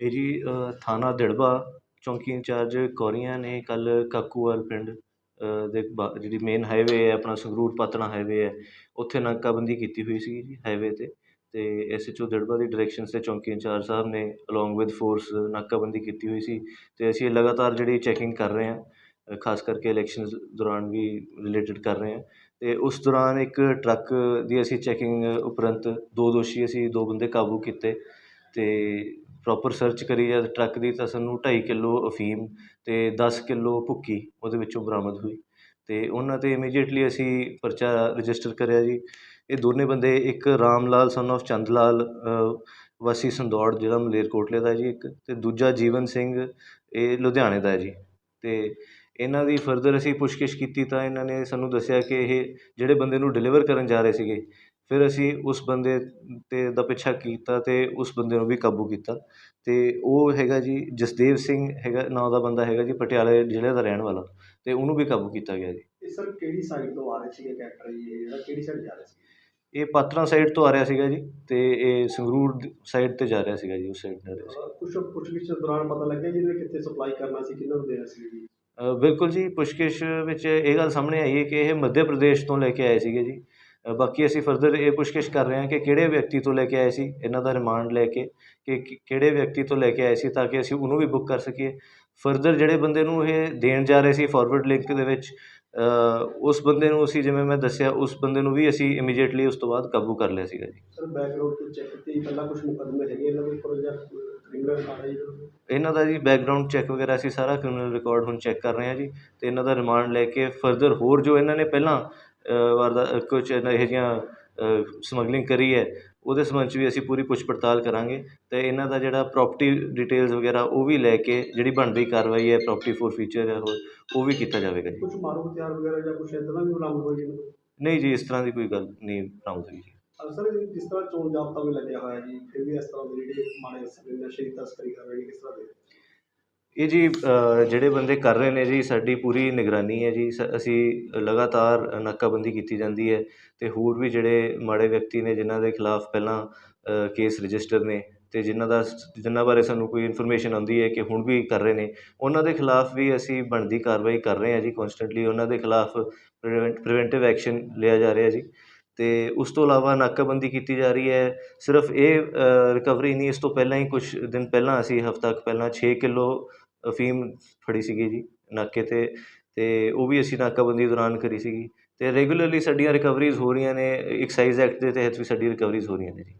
ਇਹ ਜੀ ਥਾਣਾ ਦਿੜ੍ਹਬਾ ਚੌਂਕੀ ਇੰਚਾਰਜ ਕੌਰੀਆਂ ਨੇ ਕੱਲ੍ਹ ਕਾਕੂਵਾਲ ਪਿੰਡ ਦੇ ਬਾ, ਜਿਹੜੀ ਮੇਨ ਹਾਈਵੇ ਹੈ, ਆਪਣਾ ਸੰਗਰੂਰ ਪਾਤੜਾਂ ਹਾਈਵੇ ਹੈ, ਉੱਥੇ ਨਾਕਾਬੰਦੀ ਕੀਤੀ ਹੋਈ ਸੀਗੀ ਜੀ ਹਾਈਵੇ 'ਤੇ ਅਤੇ ਐਸ ਐਚ ਓ ਦਿੜ੍ਹਬਾ ਦੀ ਡਾਇਰੈਕਸ਼ਨਸ 'ਤੇ ਚੌਂਕੀ ਇੰਚਾਰਜ ਸਾਹਿਬ ਨੇ ਅਲੋਂਗ ਵਿਦ ਫੋਰਸ ਨਾਕਾਬੰਦੀ ਕੀਤੀ ਹੋਈ ਸੀ ਅਤੇ ਅਸੀਂ ਲਗਾਤਾਰ ਜਿਹੜੀ ਚੈਕਿੰਗ ਕਰ ਰਹੇ ਹਾਂ, ਖਾਸ ਕਰਕੇ ਇਲੈਕਸ਼ਨਸ ਦੌਰਾਨ ਵੀ ਰਿਲੇਟਡ ਕਰ ਰਹੇ ਹਾਂ ਅਤੇ ਉਸ ਦੌਰਾਨ ਇੱਕ ਟਰੱਕ ਦੀ ਅਸੀਂ ਚੈਕਿੰਗ ਉਪਰੰਤ ਦੋ ਦੋਸ਼ੀ ਅਸੀਂ ਦੋ ਬੰਦੇ ਕਾਬੂ ਕੀਤੇ ਅਤੇ ਪ੍ਰੋਪਰ ਸਰਚ ਕਰੀ ਜਦ ਟਰੱਕ ਦੀ ਤਾਂ ਸਾਨੂੰ ਢਾਈ ਕਿੱਲੋ ਅਫੀਮ ਅਤੇ ਦਸ ਕਿੱਲੋ ਭੁੱਕੀ ਉਹਦੇ ਵਿੱਚੋਂ ਬਰਾਮਦ ਹੋਈ। ਅਤੇ ਉਹਨਾਂ 'ਤੇ ਇਮੀਡੀਏਟਲੀ ਅਸੀਂ ਪਰਚਾ ਰਜਿਸਟਰ ਕਰਿਆ ਜੀ। ਇਹ ਦੋਨੇ ਬੰਦੇ, ਇੱਕ ਰਾਮ ਲਾਲ ਸਨ ਆਫ ਚੰਦ ਲਾਲ ਵਾਸੀ ਸੰਦੌੜ ਜ਼ਿਲ੍ਹਾ ਮਲੇਰਕੋਟਲੇ ਦਾ ਜੀ ਇੱਕ ਅਤੇ ਦੂਜਾ ਜੀਵਨ ਸਿੰਘ, ਇਹ ਲੁਧਿਆਣੇ ਦਾ ਹੈ ਜੀ। ਅਤੇ ਇਹਨਾਂ ਦੀ ਫਰਦਰ ਅਸੀਂ ਪੁੱਛਗਿੱਛ ਕੀਤੀ ਤਾਂ ਇਹਨਾਂ ਨੇ ਸਾਨੂੰ ਦੱਸਿਆ ਕਿ ਇਹ ਜਿਹੜੇ ਬੰਦੇ ਨੂੰ ਡਿਲੀਵਰ ਕਰਨ ਜਾ ਰਹੇ ਸੀਗੇ ਫਿਰ ਅਸੀਂ ਉਸ ਬੰਦੇ 'ਤੇ ਦਾ ਪਿੱਛਾ ਕੀਤਾ ਅਤੇ ਉਸ ਬੰਦੇ ਨੂੰ ਵੀ ਕਾਬੂ ਕੀਤਾ ਅਤੇ ਉਹ ਹੈਗਾ ਜੀ ਜਸਦੇਵ ਸਿੰਘ ਹੈਗਾ ਨਾਂ ਦਾ ਬੰਦਾ ਹੈਗਾ ਜੀ ਪਟਿਆਲੇ ਜ਼ਿਲ੍ਹੇ ਦਾ ਰਹਿਣ ਵਾਲਾ ਅਤੇ ਉਹਨੂੰ ਵੀ ਕਾਬੂ ਕੀਤਾ ਗਿਆ ਜੀ। ਇਹ ਸਰ ਕਿਹੜੀ ਸਾਈਡ ਤੋਂ ਆ ਰਹੇ ਸੀਗੇ ਕੈਰੈਕਟਰ ਜੀ? ਇਹ ਜਿਹੜਾ ਕਿਹੜੀ ਸਾਈਡ ਜਾ ਰਹੇ ਸੀ? ਇਹ ਪਾਤੜਾਂ ਸਾਈਡ ਤੋਂ ਆ ਰਿਹਾ ਸੀਗਾ ਜੀ ਅਤੇ ਇਹ ਸੰਗਰੂਰ ਸਾਈਡ 'ਤੇ ਜਾ ਰਿਹਾ ਸੀਗਾ ਜੀ ਉਸ ਸਾਈਡ ਜਾ ਰਿਹਾ ਸੀ ਕੁਝ ਪੁੱਛਗਿੱਛ ਦੌਰਾਨ ਪਤਾ ਲੱਗਿਆ ਜੀ ਇਹਨੇ ਕਿੱਥੇ ਸਪਲਾਈ ਕਰਨਾ ਸੀ ਕਿਹਨਾਂ ਨੂੰ ਦੇਣਾ ਸੀ ਜੀ? ਅ, ਬਿਲਕੁਲ ਜੀ ਪੁੱਛਗਿੱਛ ਵਿੱਚ ਇਹ ਗੱਲ ਸਾਹਮਣੇ ਆਈ ਹੈ ਕਿ ਇਹ ਮੱਧ ਪ੍ਰਦੇਸ਼ ਤੋਂ ਲੈ ਕੇ ਆਏ ਸੀਗੇ ਜੀ। ਬਾਕੀ ਅਸੀਂ ਫਰਦਰ ਇਹ ਪੁੱਛਗਿੱਛ ਕਰ ਰਹੇ ਹਾਂ ਕਿ ਕਿਹੜੇ ਵਿਅਕਤੀ ਤੋਂ ਲੈ ਕੇ ਆਏ ਸੀ ਇਹਨਾਂ ਦਾ ਰਿਮਾਂਡ ਲੈ ਕੇ ਕਿ ਕਿਹੜੇ ਵਿਅਕਤੀ ਤੋਂ ਲੈ ਕੇ ਆਏ ਸੀ ਤਾਂ ਕਿ ਅਸੀਂ ਉਹਨੂੰ ਵੀ ਬੁੱਕ ਕਰ ਸਕੀਏ। ਫਰਦਰ ਜਿਹੜੇ ਬੰਦੇ ਨੂੰ ਇਹ ਦੇਣ ਜਾ ਰਹੇ ਸੀ ਫਾਰਵਰਡ ਲਿੰਕ ਦੇ ਵਿੱਚ ਉਸ ਬੰਦੇ ਨੂੰ ਅਸੀਂ ਜਿਵੇਂ ਮੈਂ ਦੱਸਿਆ ਉਸ ਬੰਦੇ ਨੂੰ ਵੀ ਅਸੀਂ ਇਮੀਡੀਏਟਲੀ ਉਸ ਤੋਂ ਬਾਅਦ ਕਾਬੂ ਕਰ ਲਿਆ ਸੀਗਾ ਜੀ। ਸਰ ਬੈਕਗ੍ਰਾਉਂਡ ਤੋਂ ਚੈੱਕ ਕੀਤੀ ਪਹਿਲਾਂ ਕੁਝ ਮੁਕੱਦਮੇ ਹੈਗੇ ਇਹਨਾਂ ਦੇ ਉੱਪਰ ਜਾਂ ਕ੍ਰਿਮੀਨਲ ਆ ਰਹੀ ਇਹਨਾਂ ਦਾ ਜੀ ਬੈਕਗਰਾਉਂਡ ਚੈੱਕ ਵਗੈਰਾ ਅਸੀਂ ਸਾਰਾ ਕ੍ਰਿਮੀਨਲ ਰਿਕਾਰਡ ਹੁਣ ਚੈੱਕ ਕਰ ਰਹੇ ਹਾਂ ਜੀ ਅਤੇ ਇਹਨਾਂ ਦਾ ਰਿਮਾਂਡ ਲੈ ਕੇ ਫਰਦਰ ਹੋਰ ਜੋ ਇਹਨਾਂ ਨੇ ਪਹਿਲਾਂ ਵਾਰਦਾ ਕੁਝ ਇਹੋ ਜਿਹੀਆਂ ਸਮਗਲਿੰਗ ਕਰੀ ਹੈ ਉਹਦੇ ਸੰਬੰਧ 'ਚ ਵੀ ਅਸੀਂ ਪੂਰੀ ਪੁੱਛ ਪੜਤਾਲ ਕਰਾਂਗੇ ਅਤੇ ਇਹਨਾਂ ਦਾ ਜਿਹੜਾ ਪ੍ਰੋਪਰਟੀ ਡਿਟੇਲਸ ਵਗੈਰਾ ਉਹ ਵੀ ਲੈ ਕੇ ਜਿਹੜੀ ਬਣਦੀ ਕਾਰਵਾਈ ਹੈ ਪ੍ਰੋਪਰਟੀ ਫੋਰ ਫੀਚਰ ਹੈ ਉਹ ਉਹ ਵੀ ਕੀਤਾ ਜਾਵੇਗਾ ਜੀ। ਕੁਝ ਮਾਰੂ ਹਥਿਆਰ ਵਗੈਰਾ ਜਾਂ ਕੁਝ ਇਦਾਂ ਦਾ ਵੀ ਬਰਾਮਦ ਹੋਈ ਜੀ? ਨਹੀਂ ਜੀ ਇਸ ਤਰ੍ਹਾਂ ਦੀ ਕੋਈ ਗੱਲ ਨਹੀਂ ਬਰਾਮਦ ਹੋਈ ਜੀ। ਸਰ ਜਿਸ ਤਰ੍ਹਾਂ ਚੋਣ ਜਾਬਤਾ ਵੀ ਲੱਗਿਆ ਹੋਇਆ ਜੀ? ਫਿਰ ਵੀ ਇਸ ਤਰ੍ਹਾਂ ਦੇ ਜਿਹੜੇ ਮਾੜੇ ਨਸ਼ੇ ਦੀ ਤਸਕਰੀ ਕਰ ਰਹੇ ਨੇ ਕਿਸ ਤਰ੍ਹਾਂ ਦੇ? ਇਹ ਜੀ ਜਿਹੜੇ ਬੰਦੇ ਕਰ ਰਹੇ ਨੇ ਜੀ, ਸਾਡੀ ਪੂਰੀ ਨਿਗਰਾਨੀ ਹੈ ਜੀ। ਸ- ਅਸੀਂ ਲਗਾਤਾਰ ਨਾਕਾਬੰਦੀ ਕੀਤੀ ਜਾਂਦੀ ਹੈ ਅਤੇ ਹੋਰ ਵੀ ਜਿਹੜੇ ਮਾੜੇ ਵਿਅਕਤੀ ਨੇ, ਜਿਨ੍ਹਾਂ ਦੇ ਖਿਲਾਫ ਪਹਿਲਾਂ ਕੇਸ ਰਜਿਸਟਰ ਨੇ ਅਤੇ ਜਿਨ੍ਹਾਂ ਦਾ ਜਿਨ੍ਹਾਂ ਬਾਰੇ ਸਾਨੂੰ ਕੋਈ ਇਨਫੋਰਮੇਸ਼ਨ ਆਉਂਦੀ ਹੈ ਕਿ ਹੁਣ ਵੀ ਕਰ ਰਹੇ ਨੇ, ਉਹਨਾਂ ਦੇ ਖਿਲਾਫ ਵੀ ਅਸੀਂ ਬਣਦੀ ਕਾਰਵਾਈ ਕਰ ਰਹੇ ਹਾਂ ਜੀ ਕੋਂਸਟੈਂਟਲੀ ਉਹਨਾਂ ਦੇ ਖਿਲਾਫ ਪ੍ਰੀਵੈਂਟ ਪ੍ਰੀਵੈਂਟਿਵ ਐਕਸ਼ਨ ਲਿਆ ਜਾ ਰਿਹਾ ਜੀ। ਅਤੇ ਉਸ ਤੋਂ ਇਲਾਵਾ ਨਾਕਾਬੰਦੀ ਕੀਤੀ ਜਾ ਰਹੀ ਹੈ। ਸਿਰਫ ਇਹ ਰਿਕਵਰੀ ਨਹੀਂ, ਇਸ ਤੋਂ ਪਹਿਲਾਂ ਹੀ ਕੁਛ ਦਿਨ ਪਹਿਲਾਂ ਅਸੀਂ ਹਫ਼ਤਾ ਕੁ ਪਹਿਲਾਂ ਛੇ ਕਿੱਲੋ ਅਫੀਮ ਫੜੀ ਸੀਗੀ ਜੀ ਨਾਕੇ 'ਤੇ ਅਤੇ ਉਹ ਵੀ ਅਸੀਂ ਨਾਕਾਬੰਦੀ ਦੌਰਾਨ ਕਰੀ ਸੀਗੀ। ਅਤੇ ਰੈਗੂਲਰਲੀ ਸਾਡੀਆਂ ਰਿਕਵਰੀਜ਼ ਹੋ ਰਹੀਆਂ ਨੇ ਐਕਸਾਈਜ਼ ਐਕਟ ਦੇ ਤਹਿਤ ਵੀ ਸਾਡੀ ਰਿਕਵਰੀਜ਼ ਹੋ ਰਹੀਆਂ ਨੇ ਜੀ।